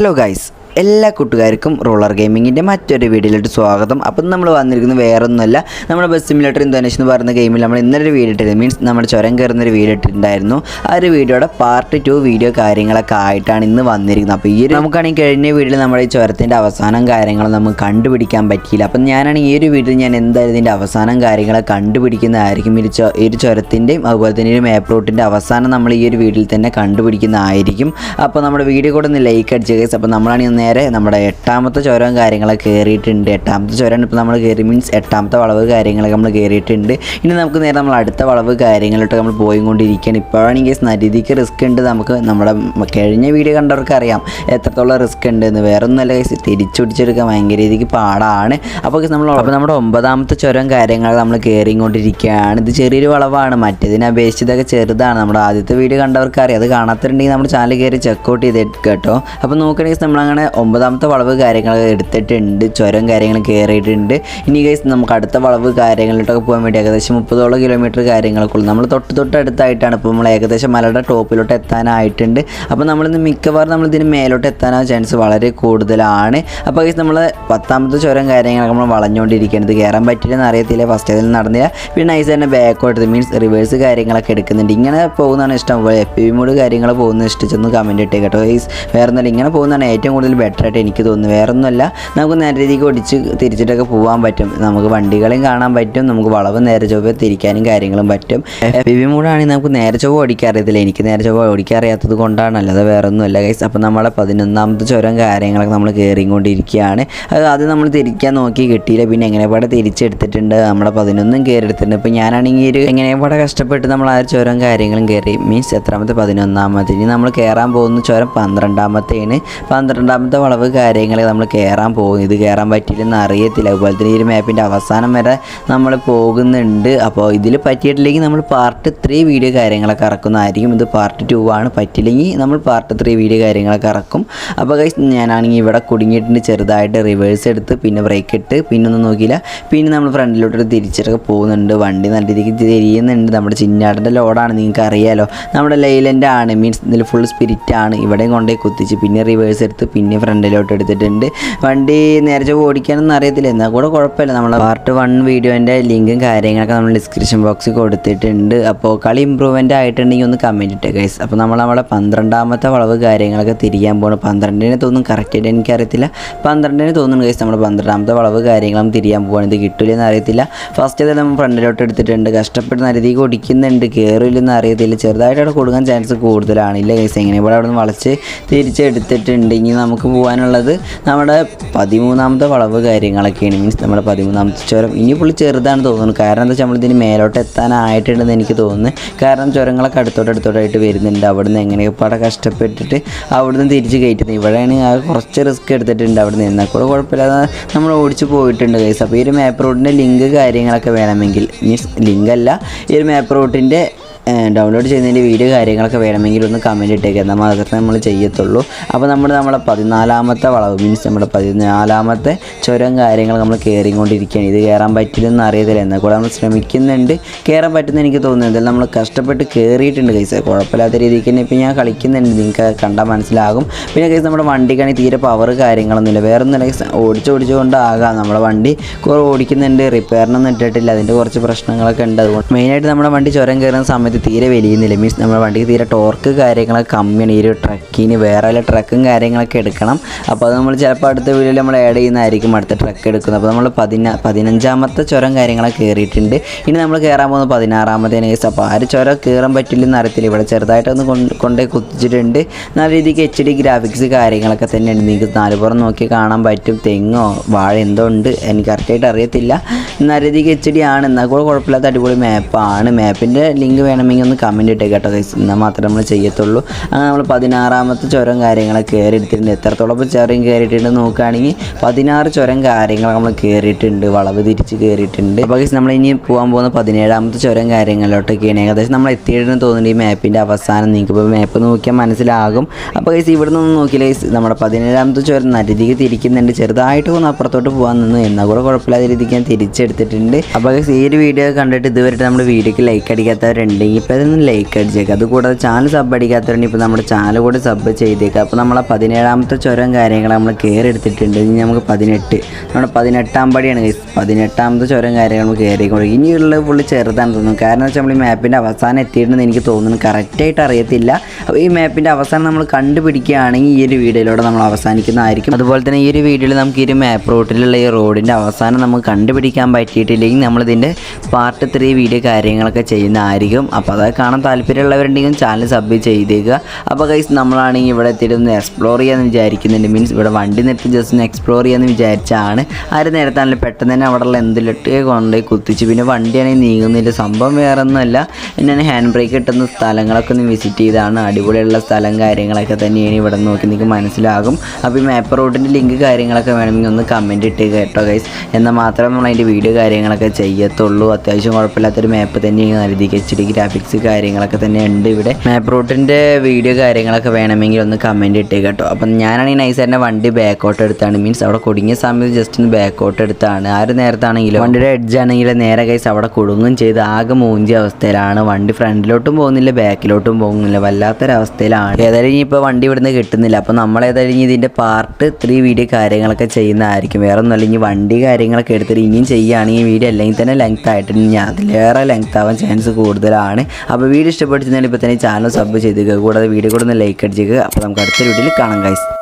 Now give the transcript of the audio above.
Hello guys എല്ലാ കൂട്ടുകാർക്കും roller ഗെയിമിങ്ങിന്റെ മറ്റൊരു വീഡിയോയിലോട്ട് സ്വാഗതം. അപ്പം നമ്മൾ വന്നിരിക്കുന്നത് വേറെ ഒന്നുമല്ല നമ്മുടെ ബസ് സിമുലേറ്റർ ഇന്ത്യനേഷൻ എന്ന് പറയുന്ന ഗെയിമിൽ നമ്മൾ ഇന്നലെ വീഡിയോ ഇട്ടിരുന്നു. മീൻസ് നമ്മുടെ ചുരം കയറുന്നൊരു വീഡിയോ ഇട്ടിട്ടുണ്ടായിരുന്നു. ആ ഒരു വീഡിയോയുടെ പാർട്ട് ടു വീഡിയോ കാര്യങ്ങളൊക്കെ ആയിട്ടാണ് ഇന്ന് വന്നിരിക്കുന്നത്. അപ്പോൾ ഈ ഒരു നമുക്കാണെങ്കിൽ കഴിഞ്ഞ വീഡിയോയിൽ നമ്മുടെ ഈ ചുരത്തിന്റെ അവസാനം കാര്യങ്ങൾ നമുക്ക് കണ്ടുപിടിക്കാൻ പറ്റിയില്ല. അപ്പം ഞാനാണ് ഈ ഒരു വീഡിയോയിൽ ഞാൻ എന്തായാലും ഇതിന്റെ അവസാനം കാര്യങ്ങളെ കണ്ടുപിടിക്കുന്നതായിരിക്കും. ഈ ഈ ഒരു ചുരത്തിന്റെയും അതുപോലെ തന്നെ ഒരു മാപ്പ് റൂട്ടിന്റെ അവസാനം നമ്മൾ ഈ ഒരു വീഡിയോയിൽ തന്നെ കണ്ടുപിടിക്കുന്നതായിരിക്കും. അപ്പോൾ നമ്മുടെ വീഡിയോ കൂടെ ഒന്ന് ലൈക്ക് അടിച്ച് കേസ് അപ്പോൾ നമ്മളാണെങ്കിൽ നേരെ നമ്മുടെ എട്ടാമത്തെ ചുരം കാര്യങ്ങളൊക്കെ കയറിയിട്ടുണ്ട് എട്ടാമത്തെ ചുരം ഇപ്പോൾ നമ്മൾ കയറി മീൻസ് എട്ടാമത്തെ വളവ് കാര്യങ്ങളൊക്കെ നമ്മൾ കയറിയിട്ടുണ്ട് ഇനി നമുക്ക് നേരെ നമ്മൾ അടുത്ത വളവ് കാര്യങ്ങളിലോട്ട് നമ്മൾ പോയിക്കൊണ്ടിരിക്കുകയാണ്. ഇപ്പോഴാണെങ്കിൽ നരീതിക്ക് റിസ്ക് ഉണ്ട്. നമുക്ക് നമ്മുടെ കഴിഞ്ഞ വീഡിയോ കണ്ടവർക്ക് അറിയാം. എത്രത്തോളം റിസ്ക് ഉണ്ട് എന്ന്. വേറെ ഒന്നുമല്ല ഗൈസ് തിരിച്ചു പിടിച്ചെടുക്കാൻ ഭയങ്കര രീതിക്ക് പാടാണ്. അപ്പോൾ നമ്മൾ അപ്പോൾ നമ്മുടെ ഒമ്പതാമത്തെ ചുരം കാര്യങ്ങൾ നമ്മൾ കയറിക്കൊണ്ടിരിക്കുകയാണ് ഇത് ചെറിയൊരു വളവാണ്. മറ്റേതിനെ അപേക്ഷിച്ച് ഇതൊക്കെ ചെറുതാണ്. നമ്മുടെ ആദ്യത്തെ വീഡിയോ കണ്ടവർക്ക് അറിയാം. അത് കാണാത്തിട്ടുണ്ടെങ്കിൽ നമ്മുടെ ചാനൽ കയറി ചെക്കൗട്ട് ചെയ്ത് കേട്ടോ. അപ്പോൾ നോക്കുകയാണെങ്കിൽ നമ്മളങ്ങനെ ഒമ്പതാമത്തെ വളവ് കാര്യങ്ങൾ എടുത്തിട്ടുണ്ട് ചുരം കാര്യങ്ങൾ കയറിയിട്ടുണ്ട്. ഇനി ഗൈസ് നമുക്ക് അടുത്ത വളവ് കാര്യങ്ങളിലോട്ടൊക്കെ പോകാൻ വേണ്ടി ഏകദേശം മുപ്പതോളം കിലോമീറ്റർ കാര്യങ്ങളൊക്കെ നമ്മൾ തൊട്ട് തൊട്ട് അടുത്തായിട്ടാണ് ഇപ്പോൾ നമ്മൾ ഏകദേശം മലയുടെ ടോപ്പിലോട്ട് എത്താനായിട്ടുണ്ട്. അപ്പോൾ നമ്മളിന്ന് മിക്കവാറും നമ്മൾ ഇതിന് മേലോട്ട് എത്താനാ ചാൻസ് വളരെ കൂടുതലാണ്. അപ്പോൾ ഗൈസ് നമ്മൾ പത്താമത്തെ ചുരം കാര്യങ്ങളൊക്കെ നമ്മൾ വളഞ്ഞുകൊണ്ടിരിക്കുന്നത് കയറാൻ പറ്റില്ലെന്ന് അറിയത്തില്ല. ഫസ്റ്റ് അതിൽ നടന്നില്ല. പിന്നെ നൈസ് തന്നെ ബാക്കോട്ട് മീൻസ് റിവേഴ്സ് കാര്യങ്ങളൊക്കെ എടുക്കുന്നുണ്ട്. ഇങ്ങനെ പോകുന്നതാണ് ഇഷ്ടം. എഫ് പി മോഡ് കാര്യങ്ങൾ പോകുന്നത് ഇഷ്ടിച്ചൊന്ന് കമന്റ് ഇട്ടേ കേട്ടോ ഗൈസ് വേറെ ഇങ്ങനെ പോകുന്നതാണ് ഏറ്റവും കൂടുതൽ ബെറ്റർ ആയിട്ട് എനിക്ക് തോന്നുന്നു. വേറെ ഒന്നുമല്ല നമുക്ക് നേരെ രീതിക്ക് ഓടിച്ച് തിരിച്ചിട്ടൊക്കെ പോകാൻ പറ്റും. നമുക്ക് വണ്ടികളെയും കാണാൻ പറ്റും. നമുക്ക് വളവ് നേരെ ചൊവ്വ തിരിക്കാനും കാര്യങ്ങളും പറ്റും. എഫ് മൂടാണെങ്കിൽ നമുക്ക് നേരെ ചൊവ്വ ഓടിക്കാൻ അറിയത്തില്ല. എനിക്ക് നേരെ ചൊവ്വ ഓടിക്കാൻ അറിയാത്തത് കൊണ്ടാണ്. അല്ലാതെ വേറെ ഒന്നുമല്ല ഗൈസ് അപ്പോൾ നമ്മളെ പതിനൊന്നാമത്തെ ചുരം കാര്യങ്ങളൊക്കെ നമ്മൾ കയറിക്കൊണ്ടിരിക്കുകയാണ് അത് അത് നമ്മൾ തിരിക്കാൻ നോക്കി കിട്ടിയില്ല. പിന്നെ എങ്ങനെ പാടെ തിരിച്ചെടുത്തിട്ടുണ്ട്. നമ്മളെ പതിനൊന്നും കയറി എടുത്തിട്ടുണ്ട് ഇപ്പോൾ ഞാനാണെങ്കിൽ ഒരു എങ്ങനെ പാടെ കഷ്ടപ്പെട്ട് നമ്മൾ ആ ഒരു ചുരം കാര്യങ്ങളും കയറി മീൻസ് എത്രാമത്തെ പതിനൊന്നാമത്തെ? ഇനി നമ്മൾ കയറാൻ പോകുന്ന ചുരം പന്ത്രണ്ടാമത്തെയാണ്. പന്ത്രണ്ടാമത്തെ വളവ് കാര്യങ്ങൾ നമ്മൾ കയറാൻ പോകും. ഇത് കയറാൻ പറ്റിയില്ലെന്ന് അറിയത്തില്ല. അതുപോലെ തന്നെ ഈ ഒരു മാപ്പിന്റെ അവസാനം വരെ നമ്മൾ പോകുന്നുണ്ട്. അപ്പോൾ ഇതിൽ പറ്റിയിട്ടില്ലെങ്കിൽ നമ്മൾ പാർട്ട് ത്രീ വീഡിയോ കാര്യങ്ങളൊക്കെ ഇറക്കുന്നതായിരിക്കും. ഇത് പാർട്ട് ടു ആണ്. പറ്റില്ലെങ്കിൽ നമ്മൾ പാർട്ട് ത്രീ വീഡിയോ കാര്യങ്ങളൊക്കെ ഇറക്കും. അപ്പോൾ കൈ ഞാനാണെങ്കിൽ ഇവിടെ കുടുങ്ങിയിട്ടുണ്ട്. ചെറുതായിട്ട് റിവേഴ്സ് എടുത്ത് പിന്നെ ബ്രേക്ക് ഇട്ട് പിന്നെ ഒന്നും നോക്കിയില്ല. പിന്നെ നമ്മൾ ഫ്രണ്ടിലോട്ട് തിരിച്ചിട്ടൊക്കെ പോകുന്നുണ്ട്. വണ്ടി നല്ല രീതിക്ക് തിരിയുന്നുണ്ട്. നമ്മുടെ ചിന്നാടിന്റെ ലോഡാണ്. നിങ്ങൾക്ക് അറിയാലോ. നമ്മുടെ ലൈലന്റ് ആണ്. മീൻസ് ഇതിൽ ഫുൾ സ്പിരിറ്റ് ആണ്. ഇവിടെയും കൊണ്ടുപോയി കുത്തിച്ച് പിന്നെ റിവേഴ്സ് എടുത്ത് പിന്നെ ഫ്രണ്ടിലോട്ട് എടുത്തിട്ടുണ്ട്. വണ്ടി നേരത്തെ ഓടിക്കാനൊന്നും അറിയത്തില്ല. എന്നാൽ കൂടെ കുഴപ്പമില്ല. നമ്മൾ പാർട്ട് വൺ വീഡിയോന്റെ ലിങ്കും കാര്യങ്ങളൊക്കെ നമ്മൾ ഡിസ്ക്രിപ്ഷൻ ബോക്സിൽ കൊടുത്തിട്ടുണ്ട്. അപ്പോൾ കളി ഇമ്പ്രൂവ്മെന്റ് ആയിട്ടുണ്ടെങ്കിൽ ഒന്ന് കമന്റ് ഇട്ടേ ഗൈസ് അപ്പോൾ നമ്മൾ നമ്മളെ പന്ത്രണ്ടാമത്തെ വളവ് കാര്യങ്ങളൊക്കെ തിരിയാൻ പോകണം പന്ത്രണ്ടിന് തോന്നും കറക്റ്റായിട്ട് എനിക്കറിയത്തില്ല. പന്ത്രണ്ടിന് തോന്നുന്നു ഗൈസ് നമ്മൾ പന്ത്രണ്ടാമത്തെ വളവ് കാര്യങ്ങളും തിരിയാൻ പോകണം ഇത് കിട്ടില്ലെന്ന് അറിയത്തില്ല. ഫസ്റ്റ് ഇത് നമ്മൾ ഫ്രണ്ടിലോട്ട് എടുത്തിട്ടുണ്ട്. കഷ്ടപ്പെട്ട് നരുതിക്ക് ഓടിക്കുന്നുണ്ട്. കയറില്ലെന്ന് അറിയത്തില്ല. ചെറുതായിട്ട് അവിടെ കൊടുക്കാൻ ചാൻസ് കൂടുതലാണ് ഇല്ല ഗൈസ് എങ്ങനെ ഇവിടെ അവിടെ നിന്ന് വളച്ച് തിരിച്ചെടുത്തിട്ടുണ്ട്. ഇനി നമുക്ക് പോകാനുള്ളത് നമ്മുടെ പതിമൂന്നാമത്തെ വളവ് കാര്യങ്ങളൊക്കെയാണ്. മീൻസ് നമ്മുടെ പതിമൂന്നാമത്തെ ചുരം ഇനി പുള്ളി ചെറുതാണ് തോന്നുന്നത് കാരണം എന്താ വെച്ചാൽ നമ്മളിതിന് മേലോട്ട് എത്താനായിട്ടുണ്ടെന്ന് എനിക്ക് തോന്നുന്നു. കാരണം ചുരങ്ങളൊക്കെ അടുത്തോട്ട് അടുത്തോട്ടായിട്ട് വരുന്നുണ്ട്. അവിടുന്ന് എങ്ങനെയൊക്കെ പാടെ കഷ്ടപ്പെട്ടിട്ട് അവിടുന്ന് തിരിച്ച് കയറ്റുന്നത് ഇവിടെയാണ് ആ കുറച്ച് റിസ്ക് എടുത്തിട്ടുണ്ട് അവിടെ നിന്നാൽ കൂടെ കുഴപ്പമില്ലാതെ നമ്മൾ ഓടിച്ച് പോയിട്ടുണ്ട് കേസ് അപ്പോൾ ഈ ഒരു മാപ്പ് റൂട്ടിന്റെ ലിങ്ക് കാര്യങ്ങളൊക്കെ വേണമെങ്കിൽ. മീൻസ് ലിങ്ക് അല്ല. ഈ ഒരു മാപ്പ് റൂട്ടിന്റെ ഡൗൺലോഡ് ചെയ്യുന്നതിന്റെ വീഡിയോ കാര്യങ്ങളൊക്കെ വേണമെങ്കിൽ ഒന്ന് കമന്റ് ഇട്ടേക്കുക എന്നാൽ മാത്രമേ നമ്മൾ ചെയ്യത്തുള്ളൂ. അപ്പോൾ നമ്മൾ നമ്മളെ പതിനാലാമത്തെ വളവ് മീൻസ് നമ്മുടെ പതിനാലാമത്തെ ചുരം കാര്യങ്ങൾ നമ്മൾ കയറിക്കൊണ്ടിരിക്കുകയാണ്. ഇത് കയറാൻ പറ്റില്ലെന്ന് അറിയത്തില്ല. എന്നാൽ കൂടെ നമ്മൾ ശ്രമിക്കുന്നുണ്ട്. കയറാൻ പറ്റുന്ന എനിക്ക് തോന്നുന്നത് നമ്മൾ കഷ്ടപ്പെട്ട് കയറിയിട്ടുണ്ട് കൈസ് കുഴപ്പമില്ലാത്ത രീതിക്ക് തന്നെ ഇപ്പോൾ ഞാൻ കളിക്കുന്നുണ്ട്. നിങ്ങൾക്ക് കണ്ടാൽ മനസ്സിലാകും. പിന്നെ കൈസ് നമ്മുടെ വണ്ടിക്കാണെങ്കിൽ തീരെ പവർ കാര്യങ്ങളൊന്നുമില്ല വേറെ ഒന്നും ഓടിച്ചോടിച്ചുകൊണ്ടാകാം നമ്മുടെ വണ്ടി കുറേ ഓടിക്കുന്നുണ്ട്. റിപ്പയറിനൊന്നും ഇട്ടിട്ടില്ല. അതിന്റെ കുറച്ച് പ്രശ്നങ്ങളൊക്കെ ഉണ്ട്. അതുകൊണ്ട് മെയിനായിട്ട് നമ്മുടെ വണ്ടി ചുരം കയറുന്ന സമയത്ത് തീരെ വലിയുന്നില്ല. മീൻസ് നമ്മുടെ വണ്ടിക്ക് തീരെ ടോർക്ക് കാര്യങ്ങളൊക്കെ കമ്മിയാണ്. ഈ ഒരു ട്രക്കിന് വേറെ വല്ല ട്രക്കും കാര്യങ്ങളൊക്കെ എടുക്കണം. അപ്പോൾ അത് നമ്മൾ ചിലപ്പോൾ അടുത്ത വീഡിയോയിൽ നമ്മൾ ആഡ് ചെയ്യുന്നതായിരിക്കും അടുത്ത ട്രക്ക് എടുക്കുന്നത്. അപ്പോൾ നമ്മൾ പതിന പതിനഞ്ചാമത്തെ ചുരം കാര്യങ്ങളൊക്കെ കയറിയിട്ടുണ്ട് ഇനി നമ്മൾ കയറാൻ പോകുന്നത് പതിനാറാമത്തെ കേസ് അപ്പോൾ ആ ഒരു ചുരം കയറാൻ പറ്റില്ലെന്ന് അറിയത്തില്ല. ഇവിടെ ചെറുതായിട്ടൊന്ന് കൊണ്ട് കൊണ്ടേ കുത്തിച്ചിട്ടുണ്ട്. നല്ല രീതിക്ക് എച്ച് ഡി ഗ്രാഫിക്സ് കാര്യങ്ങളൊക്കെ തന്നെയുണ്ട് നിങ്ങൾക്ക് നാലുപുറം നോക്കി കാണാൻ പറ്റും. തെങ്ങോ വാഴ എന്തോ ഉണ്ട്. എനിക്ക് കറക്റ്റായിട്ട് അറിയത്തില്ല. നല്ല രീതിക്ക് എച്ച് ഡി ആണ്. എന്നാൽ കൂടെ കുഴപ്പമില്ലാത്ത അടിപൊളി മാപ്പാണ് മാപ്പിന്റെ ലിങ്ക് വേണമെങ്കിൽ ഒന്ന് കമന്റ് ഇട്ടേ കേട്ടോ ഗൈസ് എന്നാൽ മാത്രമേ നമ്മൾ ചെയ്യത്തുള്ളൂ. അങ്ങനെ നമ്മൾ പതിനാറാമത്തെ ചുരം കാര്യങ്ങളൊക്കെ കയറി എടുത്തിട്ടുണ്ട് എത്രത്തോളം ചുരം കയറിയിട്ടുണ്ട് നോക്കുകയാണെങ്കിൽ പതിനാറ് ചുരം കാര്യങ്ങൾ നമ്മൾ കയറിയിട്ടുണ്ട് വളവ് തിരിച്ച് കയറിയിട്ടുണ്ട് അപ്പോൾ ഗൈസ് നമ്മൾ ഇനി പോകാൻ പോകുന്ന പതിനേഴാമത്തെ ചുരം കാര്യങ്ങളിലോട്ടൊക്കെയാണ് ഏകദേശം നമ്മൾ എത്തിയിട്ടെന്ന് തോന്നുന്നുണ്ട് ഈ മാപ്പിന്റെ അവസാനം. നിങ്ങൾക്ക് ഇപ്പോൾ മാപ്പ് നോക്കിയാൽ മനസ്സിലാകും. അപ്പോൾ ഗൈസ് ഇവിടെ നിന്ന് നോക്കിയില്ല ഗൈസ് നമ്മുടെ പതിനേഴാമത്തെ ചുരം നല്ല രീതിക്ക് തിരിക്കുന്നുണ്ട്. ചെറുതായിട്ട് ഒന്ന് അപ്പുറത്തോട്ട് പോകാൻ നിന്ന്. എന്നാൽ കൂടെ കുഴപ്പമില്ലാത്ത രീതിക്ക് ഞാൻ തിരിച്ചെടുത്തിട്ടുണ്ട്. അപ്പോൾ ഗൈസ് ഈ ഒരു വീഡിയോ കണ്ടിട്ട് ഇതുവരെ നമ്മുടെ വീഡിയോക്ക് ലൈക്ക് അടിക്കാത്തവരുണ്ടെങ്കിൽ ഇതൊന്ന് ലൈക്ക് അടിച്ചേക്കുക അതുകൂടാതെ ചാനൽ സബ് അടിക്കാത്തവരുണ്ട് ഇപ്പോൾ നമ്മുടെ ചാനൽ കൂടെ സബ് ചെയ്തേക്കുക അപ്പോൾ നമ്മളെ പതിനേഴാമത്തെ ചുരം കാര്യങ്ങൾ നമ്മൾ കയറി എടുത്തിട്ടുണ്ട് ഇനി നമുക്ക് പതിനെട്ട്. നമ്മുടെ പതിനെട്ടാം പടിയാണ്. പതിനെട്ടാമത്തെ ചുരം കാര്യങ്ങൾ നമ്മൾ കയറിക്കൊണ്ട് ഇനിയുള്ള ഫുള്ള് ചെറുതാണ് തോന്നുന്നു. കാരണം വെച്ചാൽ നമ്മൾ ഈ മാപ്പിന്റെ അവസാനം എത്തിയിട്ടുണ്ടെന്ന് എനിക്ക് തോന്നുന്നു. കറക്റ്റായിട്ട് അറിയത്തില്ല. അപ്പോൾ ഈ മാപ്പിന്റെ അവസാനം നമ്മൾ കണ്ടുപിടിക്കുകയാണെങ്കിൽ ഈ ഒരു വീഡിയോയിലൂടെ നമ്മൾ അവസാനിക്കുന്നതായിരിക്കും. അതുപോലെ തന്നെ ഈ ഒരു വീഡിയോയിൽ നമുക്ക് ഈ ഒരു മാപ്പ് റൂട്ടിലുള്ള ഈ റോഡിന്റെ അവസാനം നമുക്ക് കണ്ടുപിടിക്കാൻ പറ്റിയിട്ടില്ലെങ്കിൽ നമ്മളിതിന്റെ പാർട്ട് ത്രീ വീഡിയോ കാര്യങ്ങളൊക്കെ ചെയ്യുന്നതായിരിക്കും. അപ്പോൾ അതായത് കാണാൻ താല്പര്യമുള്ളവരുണ്ടെങ്കിൽ ചാനൽ സബ് ചെയ്തേക്കുക. അപ്പോൾ ഗൈസ് നമ്മളാണെങ്കിൽ ഇവിടെ എത്തിയിട്ട് ഒന്ന് എക്സ്പ്ലോർ ചെയ്യാമെന്ന് വിചാരിക്കുന്നുണ്ട്. മീൻസ് ഇവിടെ വണ്ടി നിർത്തി ജസ്റ്റ് ഒന്ന് എക്സ്പ്ലോർ ചെയ്യാമെന്ന് വിചാരിച്ചാണ്. ആരും നേരത്താണല്ലോ പെട്ടെന്ന് തന്നെ അവിടെയുള്ള എന്തിലിട്ട് കൊണ്ടുപോയി കുത്തിച്ച്. പിന്നെ വണ്ടിയാണെങ്കിൽ നീങ്ങുന്നില്ല. സംഭവം വേറെ ഒന്നുമല്ല എന്നാണ് ഹാൻഡ് ബ്രേക്ക് കിട്ടുന്ന സ്ഥലങ്ങളൊക്കെ ഒന്ന് വിസിറ്റ് ചെയ്താണ്. അടിപൊളിയുള്ള സ്ഥലം കാര്യങ്ങളൊക്കെ തന്നെയാണ് ഇവിടെ നോക്കി നിങ്ങൾക്ക് മനസ്സിലാകും. അപ്പോൾ ഈ മാപ്പ് റൂട്ടിന്റെ ലിങ്ക് കാര്യങ്ങളൊക്കെ വേണമെങ്കിൽ ഒന്ന് കമന്റ് ഇട്ട് കേട്ടോ ഗൈസ് എന്നാൽ മാത്രമേ നമ്മൾ അതിന്റെ വീഡിയോ കാര്യങ്ങളൊക്കെ ചെയ്യത്തുള്ളൂ. അത്യാവശ്യം കുഴപ്പമില്ലാത്തൊരു മാപ്പ് തന്നെയാണ് നൽകി എച്ച് ഗ്രാഫിക്സ് കാര്യങ്ങളൊക്കെ തന്നെ ഉണ്ട് ഇവിടെ മാപ്പ് റൂട്ടിന്റെ വീഡിയോ കാര്യങ്ങളൊക്കെ വേണമെങ്കിൽ ഒന്ന് കമന്റ് ഇട്ടേ കേട്ടോ. അപ്പം ഞാനാണെങ്കിൽ നൈസറിന്റെ വണ്ടി ബാക്കോട്ട് എടുത്താണ്. മീൻസ് അവിടെ കുടുങ്ങിയ സമയത്ത് ജസ്റ്റ് ഒന്ന് ബാക്കോട്ട് എടുത്താണ്. ആ ഒരു നേരത്താണെങ്കിലും വണ്ടിയുടെ എഡ്ജ് ആണെങ്കിൽ നേരെ കൈസ് അവിടെ കുടുങ്ങും ചെയ്ത് ആകെ മൂഞ്ചിയ അവസ്ഥയിലാണ്. വണ്ടി ഫ്രണ്ടിലോട്ടും പോകുന്നില്ല ബാക്കിലോട്ടും പോകുന്നില്ല. വല്ലാത്തൊരവസ്ഥയിലാണ്. ഏതായാലും ഇനിയിപ്പോൾ വണ്ടി ഇവിടുന്ന് കിട്ടുന്നില്ല. അപ്പോൾ നമ്മൾ ഏതായാലും ഇനി ഇതിന്റെ പാർട്ട് ത്രീ വീഡിയോ കാര്യങ്ങളൊക്കെ ചെയ്യുന്നതായിരിക്കും. വേറെ ഒന്നും ഇനി വണ്ടി കാര്യങ്ങളൊക്കെ എടുത്തിട്ട് ഇനിയും ചെയ്യുകയാണെങ്കിൽ വീഡിയോ അല്ലെങ്കിൽ തന്നെ ലെങ്ത് ആയിട്ട് ഇനി അതിലേറെ ലെങ്ത് ആവാൻ ചാൻസ് കൂടുതലാണ്. അപ്പോൾ വീഡിയോ ഇഷ്ടപ്പെട്ടിരുന്നെങ്കിൽ ഇപ്പോൾ തന്നെ ചാനൽ സബ് ചെയ്തേക്കുക കൂടാതെ വീഡിയോ കൂടെ ഒന്ന് ലൈക്ക് അടിച്ചേക്കുക അപ്പോൾ നമുക്ക് അടുത്ത വീഡിയോയിൽ കാണാം ഗൈസ്